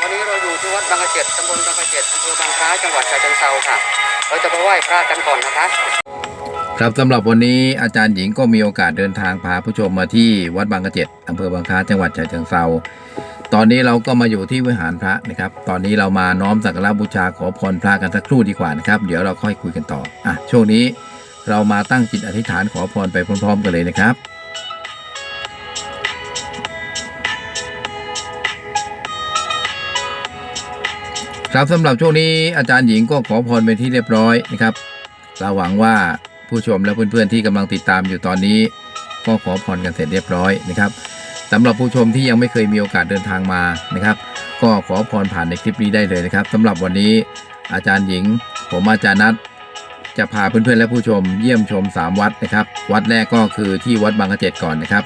วันนี้เราอยู่ที่วัดบางกระเจ็ดตำบลบางกระเจ็ดอำเภอบางคล้าจังหวัดฉะเชิงเทราค่ะ เราจะไปไหว้พระกันก่อนนะคะ ครับสำหรับวันนี้อาจารย์หญิงก็มีโอกาสเดินทางพาผู้ชมมาที่วัดบางกระเจ็ดอำเภอบางคล้าจังหวัดฉะเชิงเทราตอนนี้เราก็มาอยู่ที่วิหารพระนะครับ ตอนนี้เรามาน้อมสักการะบูชาขอพรพระกันสักครู่ดีกว่านะครับ เดี๋ยวเราค่อยคุยกันต่อ อะ ช่วงนี้เรามาตั้งจิตอธิษฐานขอพรไปพร้อมๆกันเลยนะครับ ครับสำหรับช่วงนี้อาจารย์หญิงก็ขอพรเป็นที่เรียบร้อยนะครับเราหวังว่าผู้ชมและเพื่อนๆที่กำลังติดตามอยู่ตอนนี้ ก็ขอพรกันเสร็จเรียบร้อยนะครับสำหรับผู้ชมที่ยังไม่เคยมีโอกาสเดินทางมานะครับ ก็ขอพรผ่านในคลิปนี้ได้เลยนะครับสำหรับวันนี้อาจารย์หญิง ผมอาจารย์นัทจะพาเพื่อนๆและผู้ชมเยี่ยมชม 3 วัดนะครับ วัดแรกก็คือที่วัดบางกระเจ็ดก่อนนะครับ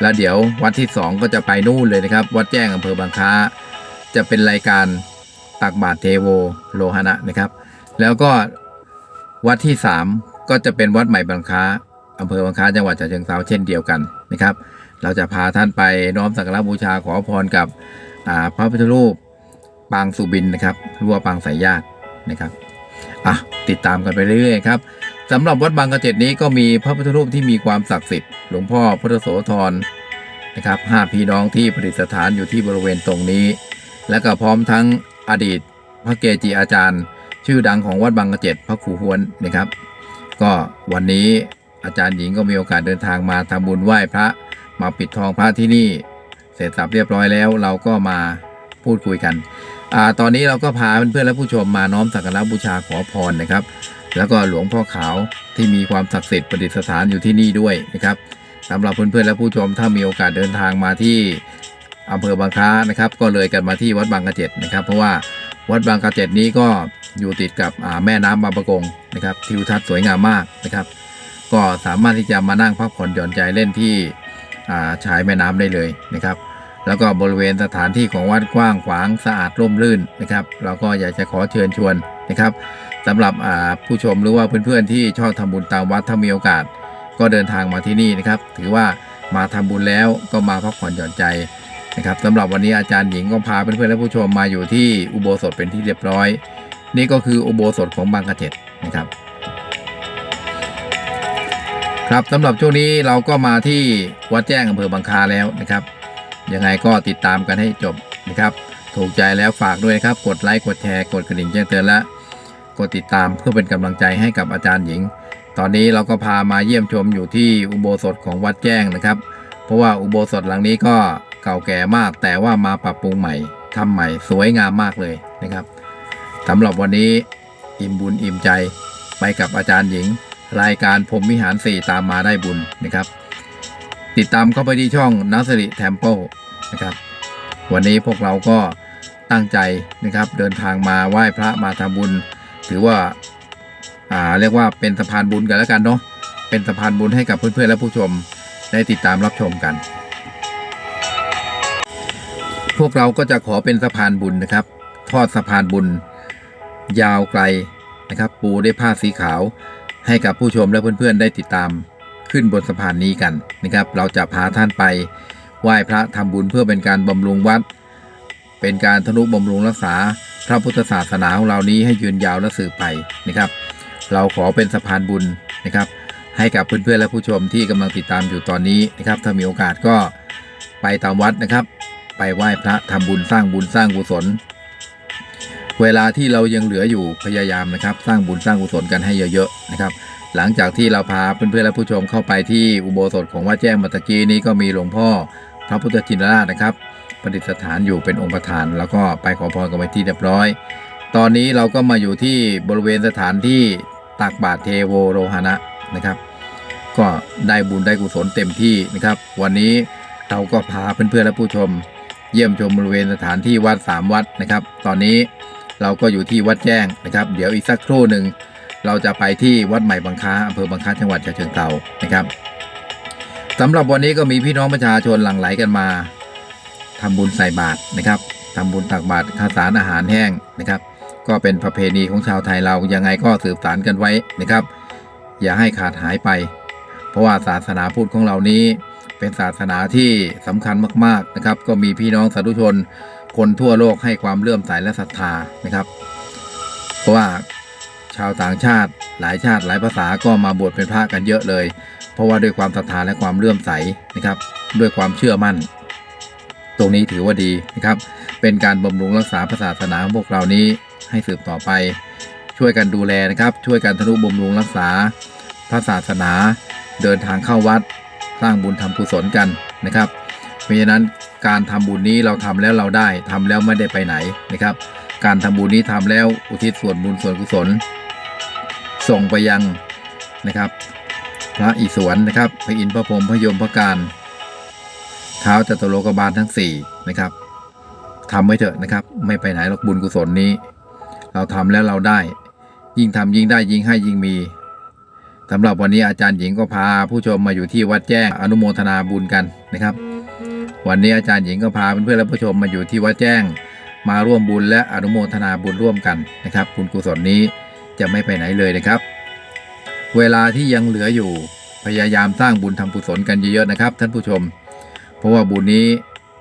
แล้วเดี๋ยววัดที่ 2 ก็จะไปนู่นเลยนะครับ วัดแจ้งอำเภอบางค้า จะเป็นรายการ ตักบาตรเทโวโลหณะนะครับ แล้วก็วัดที่ 3 ก็จะเป็นวัดใหม่บางค้าอำเภอบางค้าจังหวัดฉะเชิงเทราเช่นเดียวกันนะครับ เราจะพาท่านไปน้อมสักการะบูชาขอพรกับพระพุทธรูปปางสุบินนะครับหรือว่าปางสายญาตินะครับอะติดตามกันไปเรื่อยๆครับสำหรับวัดบางกระเจ็ดนี้ก็มีพระพุทธรูปที่มีความศักดิ์สิทธิ์หลวงพ่อพุทธโสธรนะครับห้าพี่น้องที่ประดิษฐานอยู่ที่บริเวณตรงนี้ และก็พร้อมทั้ง อดีตพระเกจิอาจารย์ ชื่อดังของวัดบางกระเจ็ดพระครูฮวนนะครับ ก็วันนี้อาจารย์หญิงก็มีโอกาสเดินทางมาทำบุญไหว้พระมาปิดทองพระที่นี่ เสร็จสับเรียบร้อยแล้ว เราก็มาพูดคุยกันอ่าตอนนี้เราก็พาเพื่อนๆและผู้ชมมาน้อมสักการะบูชาขอพรนะครับ แล้วก็หลวงพ่อขาวที่มีความศักดิ์สิทธิ์ประดิษฐานอยู่ที่นี่ด้วยนะครับสำหรับเพื่อนๆและผู้ชมถ้ามีโอกาสเดินทางมาที่ อำเภอบางคล้านะครับ ก็เลยกันมาที่วัดบางกระเจ็ดนะครับ เพราะว่าวัดบางกระเจ็ดนี้ก็อยู่ติดกับแม่น้ำบางประกงนะครับทิวทัศน์สวยงามมากนะครับ ก็สามารถที่จะมานั่งพักผ่อนหย่อนใจเล่นที่ชายแม่น้ำได้เลยนะครับ แล้วก็บริเวณสถานที่ของวัดกว้างขวางสะอาดร่มรื่นนะครับ เราก็อยากจะขอเชิญชวนนะครับสำหรับผู้ชมหรือว่าเพื่อนๆที่ชอบทำบุญตามวัดถ้ามีโอกาส ก็เดินทางมาที่นี่นะครับ ถือว่ามาทำบุญแล้วก็มาพักผ่อนหย่อนใจ นะครับสำหรับวันนี้อาจารย์หญิงก็พาเพื่อนๆและผู้ชมมาอยู่ที่อุโบสถเป็นที่เรียบร้อย นี่ก็คืออุโบสถของบางกระเจ็ดนะครับ ครับสำหรับช่วงนี้เราก็มาที่วัดแจ้งอำเภอบางคาแล้วนะครับยังไงก็ติดตามกันให้จบนะครับถูกใจแล้วฝากด้วยครับ กดไลค์กดแชร์กดกระดิ่งแจ้งเตือนและกดติดตามเพื่อเป็นกำลังใจให้กับอาจารย์หญิง ตอนนี้เราก็พามาเยี่ยมชมอยู่ที่อุโบสถของวัดแจ้งนะครับ เพราะว่าอุโบสถหลังนี้ก็ เก่าแก่มากแต่ว่ามาปรับปรุงใหม่ทำใหม่สวยงามมากเลยนะครับสำหรับวันนี้อิ่มบุญอิ่มใจไปกับอาจารย์หญิง รายการพรมวิหารสี่ตามมาได้บุญนะครับ ติดตามเข้าไปที่ช่องนัสริแทมเปิลนะครับ วันนี้พวกเราก็ตั้งใจนะครับ เดินทางมาไหว้พระมาทำบุญ ถือว่าอ่าเรียกว่าเป็นสะพานบุญกันแล้วกันเนาะเป็นสะพานบุญให้กับเพื่อนๆและผู้ชมได้ติดตามรับชมกัน พวกเราก็จะขอเป็นสะพานบุญนะครับ ทอดสะพานบุญ ยาวไกลนะครับ ปูด้วยผ้าสีขาว ให้กับผู้ชมและเพื่อนๆได้ติดตามขึ้นบนสะพานนี้กันนะครับ เราจะพาท่านไปไหว้พระทำบุญเพื่อเป็นการบำรุงวัด เป็นการทนุบำรุงรักษาพระพุทธศาสนาของเรานี้ให้ยืนยาวและสืบไปนะครับ เราขอเป็นสะพานบุญนะครับ ให้กับเพื่อนๆและผู้ชมที่กำลังติดตามอยู่ตอนนี้นะครับ ถ้ามีโอกาสก็ไปตามวัดนะครับ ไปไหว้พระทำบุญสร้างบุญสร้างกุศล เวลาที่เรายังเหลืออยู่พยายามนะครับ สร้างบุญสร้างกุศลกันให้เยอะๆนะครับ หลังจากที่เราพาเพื่อนๆและผู้ชมเข้าไปที่อุโบสถของวัดแจ้งมัตกี้นี้ก็มีหลวงพ่อพระพุทธชินราชนะครับประดิษฐานอยู่เป็นองค์ประธาน แล้วก็ไปขอพรกันไปที่เรียบร้อย ตอนนี้เราก็มาอยู่ที่บริเวณสถานที่ตักบาตรเทโวโรหณะนะครับ ก็ได้บุญได้กุศลเต็มที่นะครับ วันนี้เราก็พาเพื่อนๆและผู้ชม เยี่ยมชมบริเวณสถานที่วัดสามวัดนะครับ ตอนนี้เราก็อยู่ที่วัดแจ้งนะครับ เดี๋ยวอีกสักครู่หนึ่งเราจะไปที่วัดใหม่บางค้าอำเภอบางค้าจังหวัดฉะเชิงเทรานะครับสำหรับวันนี้ก็มีพี่น้องประชาชนหลั่งไหลกันมาทำบุญใส่บาตรนะครับทำบุญตักบาตรข้าวสารอาหารแห้งนะครับ ก็เป็นประเพณีของชาวไทยเรายังไงก็สืบสานกันไว้นะครับ อย่าให้ขาดหายไป เพราะว่าศาสนาพุทธของเรานี้ เป็นศาสนาที่สำคัญมากๆนะครับ ก็มีพี่น้องสาธุชน คนทั่วโลกให้ความเลื่อมใสและศรัทธานะครับ เพราะว่าชาวต่างชาติหลายชาติหลายภาษาก็มาบวชเป็นพระกันเยอะเลย เพราะว่าด้วยความศรัทธาและความเลื่อมใสนะครับ ด้วยความเชื่อมั่น ตรงนี้ถือว่าดีนะครับ เป็นการบำรุงรักษาศาสนาของพวกเรานี้ให้สืบต่อไป ช่วยกันดูแลนะครับ ช่วยกันทนุบำรุงรักษาพระศาสนา เดินทางเข้าวัด สร้างบุญทำกุศลกันนะครับ เพราะฉะนั้นการทำบุญนี้เราทำแล้วเราได้ทำแล้วไม่ได้ไปไหนนะครับ การทำบุญนี้ทำแล้วอุทิศส่วนบุญส่วนกุศล ส่งไปยังนะครับ พระอิศวรนะครับ พระอินทร์พระพรหมพระยมพระการเท้าจตุโลกบาลทั้งสี่นะครับทำไว้เถอะนะครับ ไม่ไปไหนหรอกบุญกุศลนี้ เราทำแล้วเราได้ ยิ่งทำยิ่งได้ยิ่งให้ยิ่งมี สำหรับวันนี้อาจารย์หญิงก็พาผู้ชมมาอยู่ที่วัดแจ้งอนุโมทนาบุญกันนะครับ วันนี้อาจารย์หญิงก็พาเพื่อนๆและผู้ชมมาอยู่ที่วัดแจ้ง มาร่วมบุญและอนุโมทนาบุญร่วมกันนะครับบุญกุศลนี้จะไม่ไปไหนเลยนะครับ เวลาที่ยังเหลืออยู่พยายามสร้างบุญทำกุศลกันเยอะๆนะครับ ท่านผู้ชม เพราะว่าบุญนี้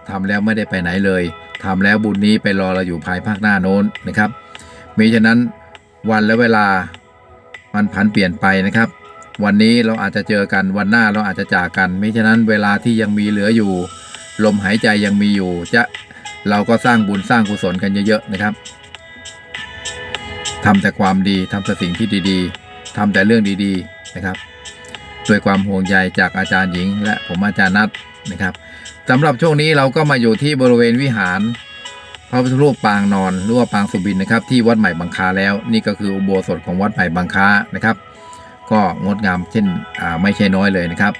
ทำแล้วไม่ได้ไปไหนเลยทำแล้วบุญนี้ไปรอเราอยู่ภายภาคหน้าโน้นนะครับมิฉะนั้นวันและเวลามันผันเปลี่ยนไปนะครับ วันนี้เราอาจจะเจอกันวันหน้าเราอาจจะจากกันมิฉะนั้นเวลาที่ยังมีเหลืออยู่ ลมหายใจยังมีอยู่ จะเราก็สร้างบุญสร้างกุศลกันเยอะๆนะครับทำแต่ความดีทำแต่สิ่งที่ดีๆทำแต่เรื่องดีๆนะครับด้วยความห่วงใยจากอาจารย์หญิง และผมอาจารย์นัทนะครับสำหรับช่วงนี้เราก็มาอยู่ที่บริเวณวิหารพระพุทธรูปปางนอนหรือว่าปางสุบินนะครับที่วัดใหม่บางคาแล้ว นี่ก็คืออุโบสถของวัดใหม่บางคานะครับ ก็งดงามเช่นไม่ใช่น้อยเลยนะครับ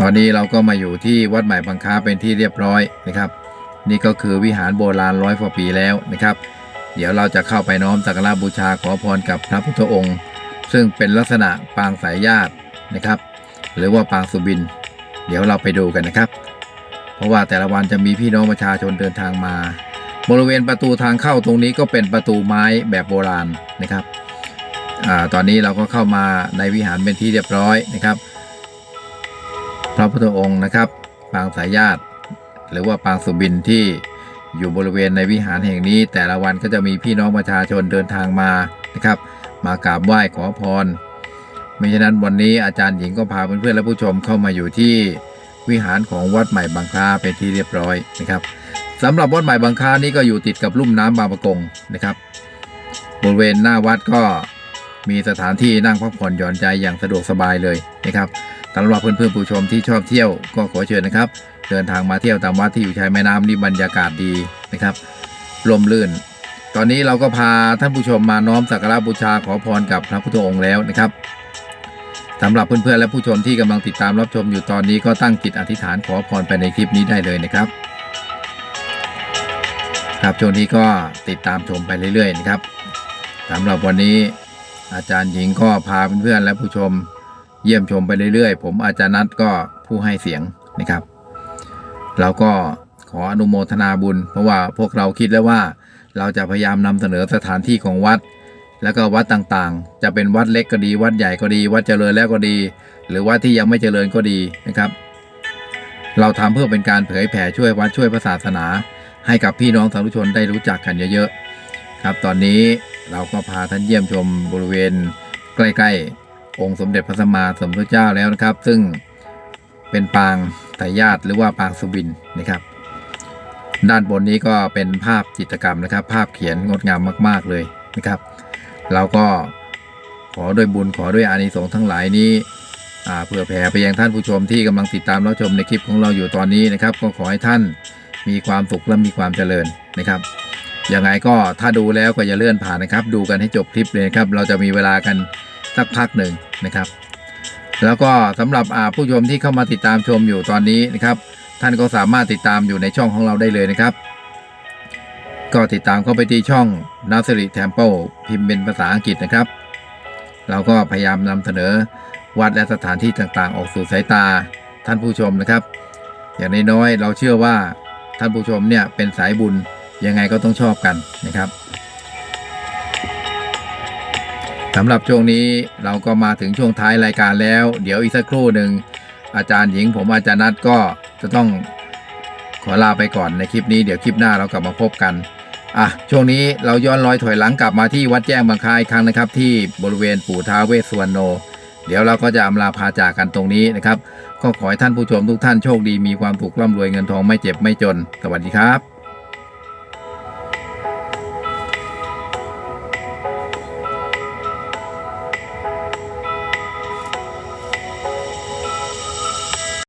ตอนนี้เราก็มาอยู่ที่วัดใหม่บางค้าเป็นที่เรียบร้อยนะครับ นี่ก็คือวิหารโบราณร้อยกว่าปีแล้วนะครับ เดี๋ยวเราจะเข้าไปน้อมสักการะบูชาขอพรกับพระพุทธองค์ ซึ่งเป็นลักษณะปางสายญาตินะครับ หรือว่าปางสุบิน เดี๋ยวเราไปดูกันนะครับ เพราะว่าแต่ละวันจะมีพี่น้องประชาชนเดินทางมาบริเวณประตูทางเข้าตรงนี้ก็เป็นประตูไม้แบบโบราณนะครับ อตอนนี้เราก็เข้ามาในวิหารเป็นที่เรียบร้อยนะครับ พระพุทธองค์นะครับ ปางสายญาติ หรือว่าปางสุบินที่อยู่บริเวณในวิหารแห่งนี้ แต่ละวันก็จะมีพี่น้องประชาชนเดินทางมานะครับ มากราบไหว้ขอพรไม่ฉะนั้นวันนี้อาจารย์หญิงก็พาเพื่อนๆและผู้ชมเข้ามาอยู่ที่วิหารของวัดใหม่บางคลาเป็นที่เรียบร้อยนะครับสำหรับวัดใหม่บางคลานี่ก็อยู่ติดกับลุ่มน้ำบางประกงนะครับ บริเวณหน้าวัดก็ มีสถานที่นั่งพักผ่อนหย่อนใจอย่างสะดวกสบายเลยนะครับสำหรับเพื่อนๆผู้ชมที่ชอบเที่ยวก็ขอเชิญนะครับ เดินทางมาเที่ยวตามวัดที่อยู่ชายแม่น้ำนี่บรรยากาศดีนะครับลมลื่น ตอนนี้เราก็พาท่านผู้ชมมาน้อมสักการะบูชาขอพรกับพระพุทธองค์แล้วนะครับสำหรับเพื่อนๆและผู้ชมที่กำลังติดตามรับชมอยู่ตอนนี้ก็ตั้งจิตอธิษฐานขอพรไปในคลิปนี้ได้เลยนะครับ ครับช่วงนี้ก็ติดตามชมไปเรื่อยๆนะครับสำหรับวันนี้ อาจารย์หญิงก็พาเพื่อนๆและผู้ชมเยี่ยมชมไปเรื่อยๆ ผมอาจารย์นัทก็ผู้ให้เสียงนะครับ เราก็ขออนุโมทนาบุญ เพราะว่าพวกเราคิดแล้วว่าเราจะพยายามนำเสนอสถานที่ของวัด แล้วก็วัดต่างๆ จะเป็นวัดเล็กก็ดี วัดใหญ่ก็ดี วัดเจริญแล้วก็ดี หรือวัดที่ยังไม่เจริญก็ดีนะครับ เราทำเพื่อเป็นการเผยแผ่ช่วยวัดช่วยศาสนา ให้กับพี่น้องสาธุชนได้รู้จักกันเยอะๆครับ ตอนนี้ เราก็พาท่านเยี่ยมชมบริเวณใกล้ๆ องค์สมเด็จพระสัมมาสัมพุทธเจ้าแล้วนะครับ ซึ่งเป็นปางไตรญาติหรือว่าปางสุบินนะครับ ด้านบนนี้ก็เป็นภาพจิตรกรรมนะครับ ภาพเขียนงดงามมากๆเลยนะครับ เราก็ขอด้วยบุญขอด้วยอานิสงส์ทั้งหลายนี้เพื่อแผ่ไปยังท่านผู้ชมที่กำลังติดตามรับชมในคลิปของเราอยู่ตอนนี้นะครับ ก็ขอให้ท่านมีความสุขและมีความเจริญนะครับ ยังไงก็ถ้าดูแล้วก็อย่าเลื่อนผ่านนะครับ ดูกันให้จบคลิปเลยครับ เราจะมีเวลากันสักพักหนึ่งนะครับ แล้วก็สำหรับผู้ชมที่เข้ามาติดตามชมอยู่ตอนนี้นะครับ ท่านก็สามารถติดตามอยู่ในช่องของเราได้เลยนะครับ ก็ติดตามเข้าไปที่ช่อง n a s r i Temple พิมพ์เป็นภาษาอังกฤษนะครับ เราก็พยายามนำเสนอวัดและสถานที่ต่างๆ ออกสู่สายตาท่านผู้ชมนะครับ อย่างน้อยๆเราเชื่อว่าท่านผู้ชมเนี่ยเป็นสายบุญ ยังไงก็ต้องชอบกันนะครับสำหรับช่วงนี้เราก็มาถึงช่วงท้ายรายการแล้ว เดี๋ยวอีกสักครู่หนึ่งอาจารย์หญิงผมอาจารย์นัทก็จะต้องขอลาไปก่อนในคลิปนี้เดี๋ยวคลิปหน้าเรากลับมาพบกันอะช่วงนี้เราย้อนรอยถอยหลังกลับมาที่วัดแจ้งบางคายครั้งนะครับ ที่บริเวณปู่ท้าเวสสวรรณโน เดี๋ยวเราก็จะอำลาพาจากกันตรงนี้นะครับ ก็ขอให้ท่านผู้ชมทุกท่านโชคดีมีความถูกร่ำรวยเงินทองไม่เจ็บไม่จน สวัสดีครับ